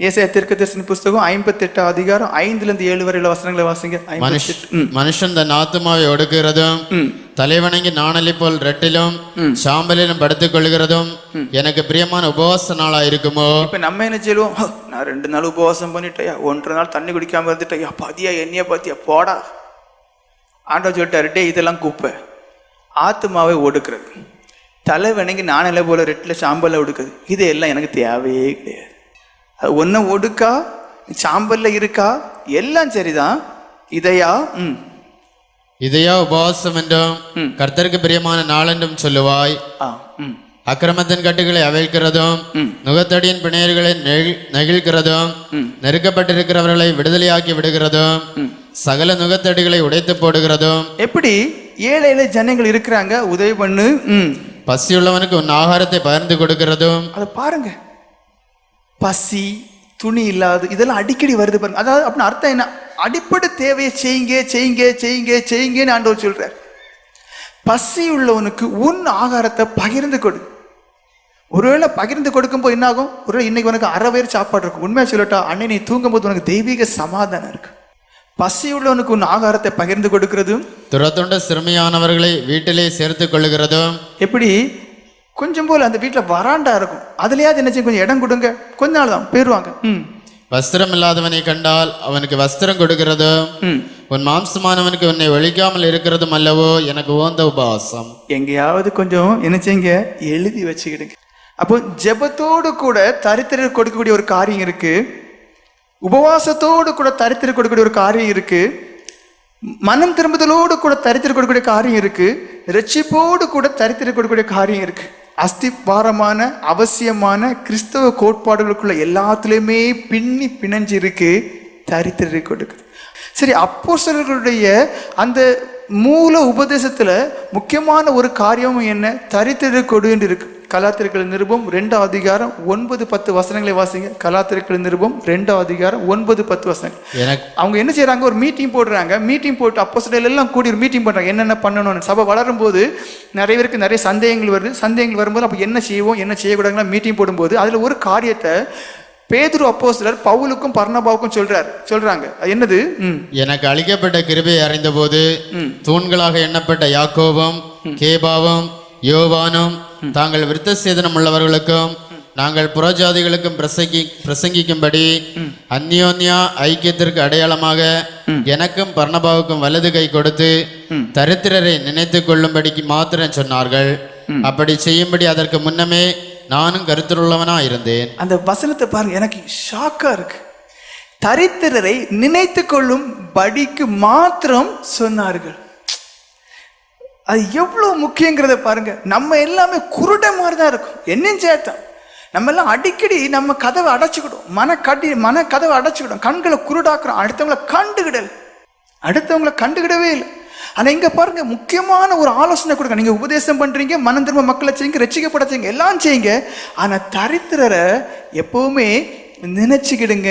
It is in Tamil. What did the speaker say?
ஏசாயா தீர்க்கதரிசன புஸ்தகம் ஐம்பத்தெட்டு அதிகாரம் ஐந்துல இருந்து ஏழு வரையில வசனங்களை வாசிங்க. மனுஷ 58. ம். மனுஷன் தன் ஆத்துமாவை ஒடுக்குகிறதும். தலைவணங்கி நாணலி போல் ரெட்டிலும் சாம்பலிலும் படுத்துக் கொள்கிறதும் எனக்கு பிரியமான உபவாச நாளா இருக்குமோ? இப்ப நம்ம என்ன செய்வோம்? "ஹ, நான் ரெண்டு நாள் உபவாசம் பண்ணிட்டேயா? ஒன்றரை நாள் தண்ணி குடிக்காம இருந்துட்டேயா? பதியா என்னைய பாத்தியா? போடா. ஆண்டவர் சொல்லிட்டாரு டே இதெல்லாம் குப்பை. ஆத்துமாவை ஒடுக்குறது. தலை வணங்கி நானில போல ரெட்டில் சாம்பல்ல ஒடுக்குது இது எல்லாம் எனக்கு தேவையே கிடையாது. அது ஒன்றை ஒடுக்கா? சாம்பல்ல இருக்கா? எல்லாம் சரிதான். இதையா? ம். இதையா கர்த்தருக்கு பிரியமான நாளென்றும் சொல்லுவாய். ஆ ம். அக்கிரமத்தின் கட்டுகளை அவிழ்க்கிறதும் நுகத்தடியின் பிணையர்களை நெகிழ்- நெகிழ்கிறதும் நெருக்கப்பட்டிருக்கிறவர்களை விடுதலையாக்கி விடுகிறதும் சகல நுகத்தடிகளை உடைத்து போடுகிறதும். எப்படி? ஏழை ஏழை ஜனங்கள் இருக்கிறாங்க உதவி பண்ணு பசியுள்ளவனுக்கு உன் ஆகாரத்தை பகிர்ந்து கொடுக்கிறதும். அதை பாருங்க. பசி துணி இல்லாது இதெல்லாம் அடிக்கடி வருது பாருங்க. அதாவது அப்படின்னு அர்த்தம் என்ன? அடிப்படை தேவையை செய்யுங்க செய்யுங்க செய்யுங்க செய்யுங்கன்னு ஆண்டவர் சொல்றார். பசி உள்ளவனுக்கு உன் ஆகாரத்தை பகிர்ந்து கொடு. ஒருவேளை பகிர்ந்து கொடுக்கும்போது என்ன ஆகும்? ஒருவேளை இன்னைக்கு உனக்கு அரை பேர் சாப்பாடு இருக்கும். உண்மையா சொல்லட்டா அன்னை நீ தூங்கும்போது உனக்கு தெய்வீக சமாதானம் இருக்கு. பசி உள்ளவனுக்கு உன் ஆகாரத்தை பகிர்ந்து கொடுக்கிறதும் துரத்துண்ட சிறுமியானவர்களை வீட்டிலே சேர்த்துக் கொள்ளுகிறதும் எப்படி? கொஞ்சம் போல அந்த வீட்டில் வராண்டா இருக்கும். அதுலயாவது என்ன செய்யும்? கொஞ்சம் இடம் கொடுங்க. கொஞ்ச நாள் தான் போயிடுவாங்க ம். வஸ்திரம் இல்லாதவனை கண்டால் அவனுக்கு வஸ்திரம் கொடுக்கிறதும் ம். உன் மாம்சமானவனுக்கு உன்னை ஒழிக்காமல் இருக்கிறதும் அல்லவோ? எனக்கு ஓந்த உபவாசம் எங்கேயாவது கொஞ்சம் என்ன செய்யுங்க? எழுதி வச்சுக்கிடுங்க. அப்போ ஜெபத்தோடு கூட தரித்திரர் கொடுக்கக்கூடிய ஒரு காரியம் இருக்கு. உபவாசத்தோடு கூட தரித்திரர் கொடுக்கக்கூடிய ஒரு காரியம் இருக்கு. மனம் திரும்புதலோடு கூட தரித்திரர் கொடுக்கக்கூடிய காரியம் இருக்கு. ரட்சிப்போடு கூட தரித்திரர் கொடுக்கக்கூடிய காரியம் இருக்கு. அஸ்திபாரமான அவசியமான கிறிஸ்தவ கோட்பாடுகளுக்குள்ள எல்லாத்துலேயுமே பின்னி பிணைஞ்சு இருக்கு தரித்திரரை கொடுக்குது. சரி அப்போஸ்தலர்களுடைய அந்த மூல உபதேசத்தில் முக்கியமான ஒரு காரியமும் என்ன? தரித்திர கொடுன்னு இருக்குது கலாத்திரக்கள் நிருபம் ரெண்டாம் அதிகாரம் ஒன்பது பத்து வசனங்களை வாசிங்க. கலாத்திரக்கள் நிருபம் ரெண்டாம் அதிகாரம் ஒன்பது பத்து வசனங்கள். எனக்கு அவங்க என்ன செய்றாங்க? ஒரு மீட்டிங் போடுறாங்க. மீட்டிங் போட்டு அப்போ எல்லாம் கூடி ஒரு மீட்டிங் பண்றாங்க. என்னென்ன பண்ணணும்னு. சபை வளரும் போது நிறைய பேருக்கு நிறைய சந்தேகங்கள் வருது. சந்தேகங்கள் வரும்போது அப்போ என்ன செய்வோம்? என்ன செய்யக்கூடாதுங்களா மீட்டிங் போடும்போது அதுல ஒரு காரியத்தை பேதுரு அப்போஸ்தலர் பவுலுக்கும் பர்ணபாவுக்கும் சொல்றாரு. சொல்றாங்க. அது என்னது? எனக்கு அளிக்கப்பட்ட கிருபை அறிந்தபோது தூண்களாக எண்ணப்பட்ட யாக்கோவும் கேபாவும் யோவானும் தாங்கள் விருத்த சேதனம் உள்ளவர்களுக்கும் நாங்கள் புறஜாதிகளுக்கும் பிரசங்கி பிரசங்கிக்கும்படி அந்யோன்யா ஐக்கியத்திற்கு அடையாளமாக எனக்கும் பர்ணபாவுக்கும் வலது கை கொடுத்து தரித்திரரை நினைத்துக் கொள்ளும்படிக்கு மாத்திரம் சொன்னார்கள். அப்படி செய்யும்படி அதற்கு முன்னமே நானும் கருத்துள்ளவனா இருந்தேன். அந்த வசனத்தை பாருங்க எனக்கு ஷாக்கா இருக்கு. தரித்திரரை நினைத்து கொள்ளும் படிக்கு மாத்திரம் சொன்னார்கள். அது எவ்வளோ முக்கியங்கிறத பாருங்க. நம்ம எல்லாமே குருட மாதிரி தான் இருக்கும். என்னையும் சேர்த்தோம் நம்ம எல்லாம் அடிக்கடி நம்ம கதவை அடைச்சிக்கிடும் மன கடி மன கதவை அடைச்சிக்கிடும் கண்களை குருடாக்குறோம். அடுத்தவங்களை கண்டுகிடல். அடுத்தவங்கள கண்டுகிடவே இல்லை. ஆனால் இங்கே பாருங்க முக்கியமான ஒரு ஆலோசனை கொடுங்க. நீங்கள் உபதேசம் பண்ணுறீங்க மனம் திரும்ப மக்களை செய்யுங்க ரசிக்கப்பட செய்யுங்க எல்லாம் செய்யுங்க. ஆனால் தரித்திரரை எப்பவுமே நினச்சிக்கிடுங்க.